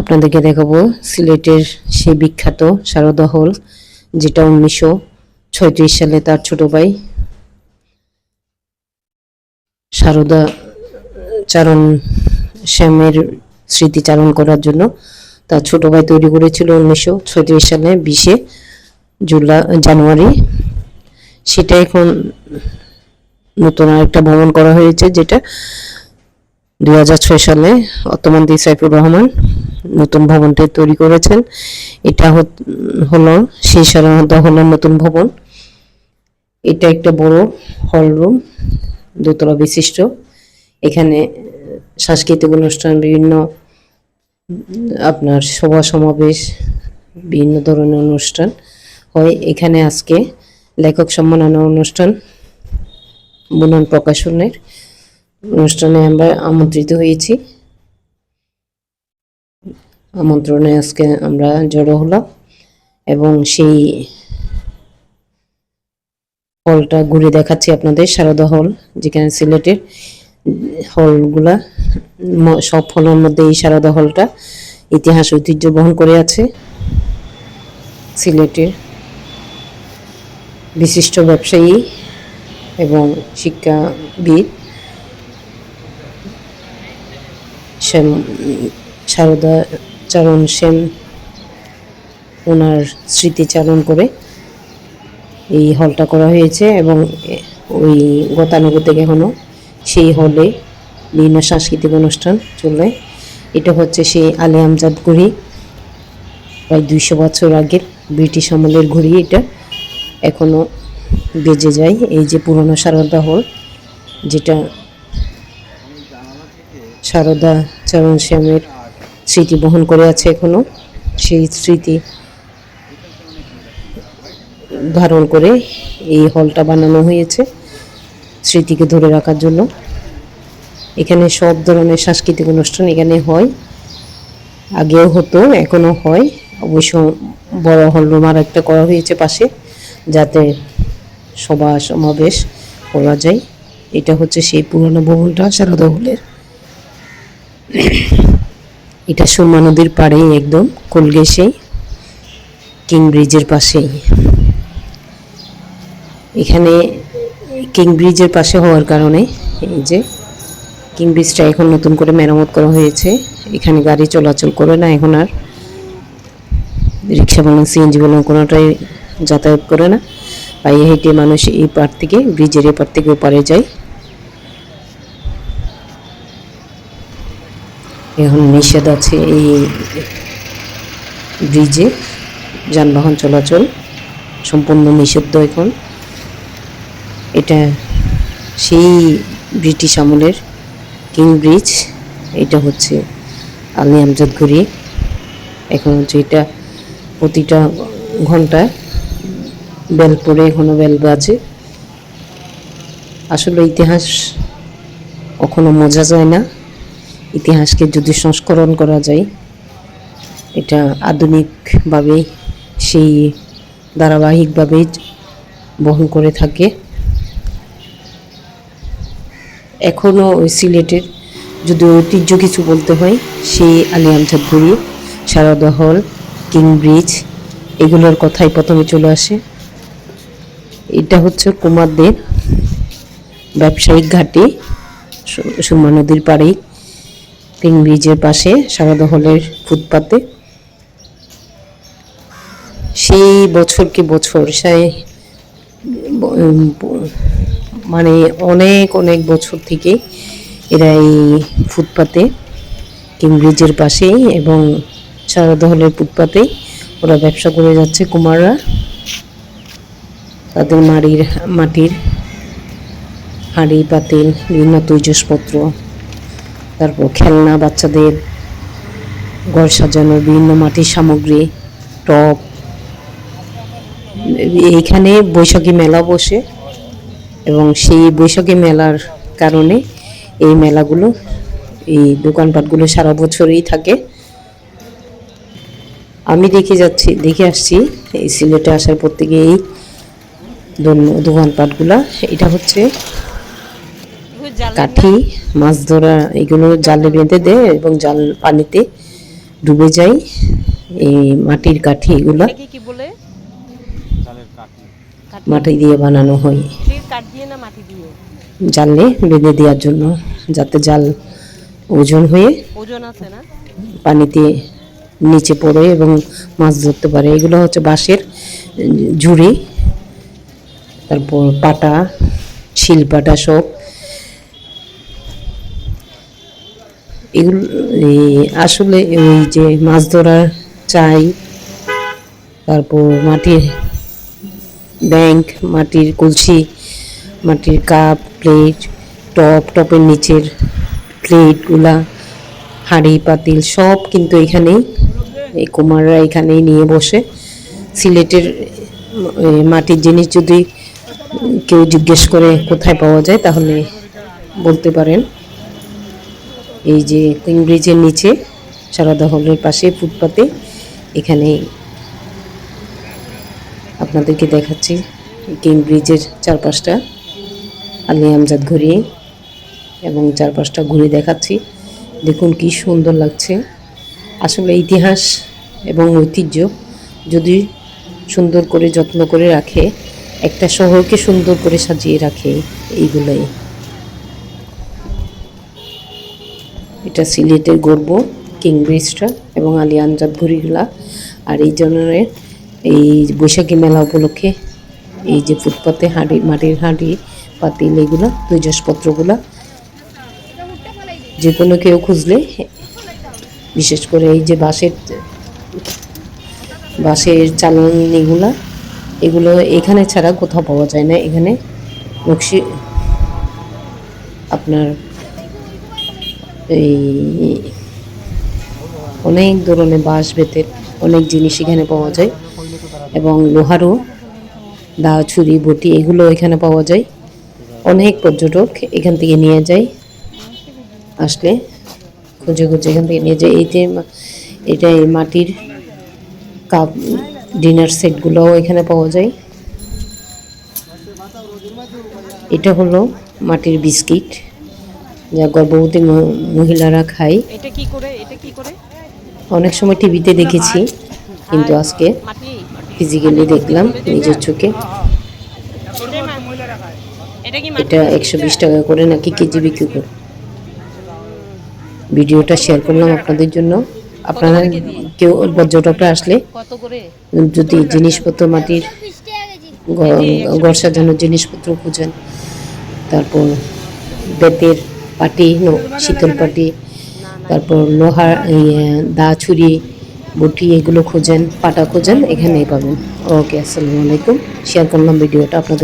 আপনাদেরকে দেখাবো সিলেটের সেই বিখ্যাত সারদা হল, যেটা উনিশশো ছয়ত্রিশ সালে তার ছোট ভাই সারদা চারণ শ্যামের স্মৃতিচারণ করার জন্য তার ছোট ভাই তৈরি করেছিল উনিশশো ছয়ত্রিশ সালে বিশে জুলাই, জানুয়ারি। সেটা এখন নতুন আরেকটা ভ্রমণ করা হয়েছে, যেটা দুই হাজার ছয় সালে অত্তমন্ত্রী সাইফুর রহমান নতুন ভবনটি তৈরি করেছেন। এটা হলো সেই সাধারণত হলের নতুন ভবন। এটা একটা বড় হল রুম, দোতলা বিশিষ্ট। এখানে সাংস্কৃতিক অনুষ্ঠান, বিভিন্ন, আপনার সভা সমাবেশ, বিভিন্ন ধরনের অনুষ্ঠান হয়। এখানে আজকে লেখক সম্মাননা অনুষ্ঠান, বুনন প্রকাশনের অনুষ্ঠানে আমরা আমন্ত্রিত হয়েছি। আমন্ত্রণে আজকে আমরা জড়ো হলাম এবং সেই হলটা ঘুরে দেখাচ্ছি আপনাদের, সারদা হল, যেখানে সিলেটের হলগুলা সব হলের মধ্যে এই সারদা হলটা ইতিহাস, ঐতিহ্য বহন করে আছে। সিলেটের বিশিষ্ট ব্যবসায়ী এবং শিক্ষাবিদ সারদা চরণ সেন ওনার স্মৃতিচারণ করে এই হলটা করা হয়েছে এবং ওই গতানুগতিক এখনও সেই হলে বিভিন্ন সাংস্কৃতিক অনুষ্ঠান চলে। এটা হচ্ছে সেই আলী আমজাদ ঘড়ি। প্রায় দুইশো বছর আগের ব্রিটিশ আমলের ঘড়ি এটা। এখনও বেজে যায় এই যে পুরনো সারদা হল, যেটা সারদা চরণ শ্যামের স্মৃতি বহন করে আছে এখনও। সেই স্মৃতি ধারণ করে এই হলটা বানানো হয়েছে স্মৃতিকে ধরে রাখার জন্য। এখানে সব ধরনের সাংস্কৃতিক অনুষ্ঠান এখানে হয়। আগেও হতো, এখনও হয়। অবশ্য বড় হল রুম আর একটা করা হয়েছে পাশে, যাতে সভা সমাবেশ করা যায়। এটা হচ্ছে সেই পুরনো ভবনটা সারদা হলের এটা সুরমা নদীর পাড়েই একদম কোলগেসেই কিং ব্রিজের পাশেই। এখানে কিং ব্রিজের পাশে হওয়ার কারণে এই যে কিং ব্রিজটা এখন নতুন করে মেরামত করা হয়েছে। এখানে গাড়ি চলাচল করে না, এখন আর রিক্সা বলুন, সিএনজি বলুন, কোনোটাই যাতায়াত করে না। পায়ে হেঁটে মানুষ এই পার থেকে, ব্রিজের এই পার থেকে ওপারে যায়। এখন নিষেধ আছে এই ব্রিজে, যানবাহন চলাচল সম্পূর্ণ নিষিদ্ধ এখন। এটা সেই ব্রিটিশ আমলের কিং ব্রিজ, এটা হচ্ছে আলী আমজাদ ঘুরি এখন হচ্ছে এটা প্রতিটা ঘন্টায় বেল পড়ে এখনও বেল বাজে। আসলে ইতিহাস কখনো মজা যায় না। ইতিহাসকে যদি সংস্করণ করা যায়, এটা আধুনিকভাবেই সেই ধারাবাহিকভাবেই বহন করে থাকে। এখনও ওই সিলেটের যদি ঐতিহ্য কিছু বলতে হয়, সেই আলী আমজাদ গুড়ি সারদা হল, কিং ব্রিজ, এগুলোর কথাই প্রথমে চলে আসে। এটা হচ্ছে কুমারদের ব্যবসায়িক ঘাটি সুরমা নদীর পাড়েই। কিং ব্রিজের পাশে সারদা হলের ফুটপাতে। সেই বছর কি বছর? সেই মানে অনেক অনেক বছর থেকে এরা এই ফুটপাতে কিং ব্রিজের পাশেই এবং সারদা হলের ফুটপাতেই ওরা ব্যবসা করে যাচ্ছে কুমাররা। তাদের মাটির মাটির হাঁড়ি, পাতিল, বিভিন্ন তৈজসপত্র। তারপর খেলনা, বাচ্চাদের ঘর সাজানোর বিভিন্ন মাটির সামগ্রী টপ এইখানে বৈশাখী মেলা বসে এবং সেই বৈশাখী মেলার কারণে এই মেলাগুলো, এই দোকানপাটগুলো সারা বছরই থাকে। আমি দেখে যাচ্ছি, দেখে আসছি, এই সিলেটে আসার পর থেকে এই দোকানপাটগুলা। এটা হচ্ছে কাঠি মাছ ধরা এগুলো জালে বেঁধে দেয় এবং জাল পানিতে ডুবে যায় এই মাটির কাঠি এগুলা এটাকে কি বলে? মাটি দিয়ে বানানো হয়। দিয়ে কাঠ দিয়ে না মাটি দিয়ে? জালে বেঁধে দেওয়ার জন্য যাতে জাল ওজন হয়ে ওজন আছে না? পানিতে নিচে পড়ে এবং মাছ ধরতে পারে। এগুলো হচ্ছে বাঁশের ঝুড়ি তারপর পাটা শিল পাটা সব এগুলো আসলে ওই যে মাছ ধরার চাই, তারপর মাটির ব্যাংক, মাটির কলসি, মাটির কাপ, প্লেট, টপ, টপের নিচের প্লেটগুলা, হাঁড়ি, পাতিল সব কিন্তু এখানেই এই কুমাররা এখানেই নিয়ে বসে। সিলেটের মাটির জিনিস যদি কেউ জিজ্ঞেস করে কোথায় পাওয়া যায়, তাহলে বলতে পারেন। এই যে কুইন ব্রিজের নিচে, সারদা হলের পাশে ফুটপাতে, এখানে আপনাদেরকে দেখাচ্ছি কিং ব্রিজের চারপাশটা। আলী আমজাদ ঘুরিয়ে এবং চারপাশটা ঘুরে দেখাচ্ছি। দেখুন কি সুন্দর লাগছে। আসলে ইতিহাস এবং ঐতিহ্য যদি সুন্দর করে যত্ন করে রাখে, একটা শহরকে সুন্দর করে সাজিয়ে রাখে এইগুলোই। এটা সিলেটের গর্ব, কিং ব্রিজটা এবং আলী আমজাদ ঘড়িগুলা আর এই জনের, এই বৈশাখী মেলা উপলক্ষে এই যে ফুটপাতে হাঁড়ি, মাটির হাঁড়ি, পাতিল এগুলা তৈজসপত্রগুলা যে কোনো কেউ খুঁজলে, বিশেষ করে এই যে বাঁশের বাঁশের চালানিগুলা, এগুলো এখানে ছাড়া কোথাও পাওয়া যায় না। এখানে নকশি, আপনার এই অনেক ধরনের বাঁশ বেতের অনেক জিনিস এখানে পাওয়া যায়। এবং লোহারও দা, ছুরি, বটি এগুলো এখানে পাওয়া যায়। অনেক পর্যটক এখান থেকে নিয়ে যায়, আসলে খুঁজে খুঁজে এখান থেকে নিয়ে যায়। এই যে এটা এই মাটির কাপ, ডিনার সেটগুলোও এখানে পাওয়া যায়। এটা হলো মাটির বিস্কিট। যা গর্ভবতী মহিলারা খায়। এটা কি করে? এটা কি করে? অনেক সময় টিভিতে দেখেছি কিন্তু আজকে ফিজিক্যালি দেখলাম নিজের চোখে। এটা একশো বিশ টাকা করে নাকি কেজি বিক্রি করে। ভিডিওটা শেয়ার করলাম আপনাদের জন্য। আপনারা কেউ পর্যটকরা আসলে যদি জিনিসপত্র মাটির ঘর সাজানোর জিনিসপত্র খুঁজেন তারপর বেতের পাটি শীতল পাটি, তারপর লোহার দা ছুরি, বটি, এগুলো খোঁজেন, পাটা খোঁজেন, এখানেই পাবেন। ওকে, আসসালামু আলাইকুম। শেয়ার করলাম ভিডিওটা, আপনাদের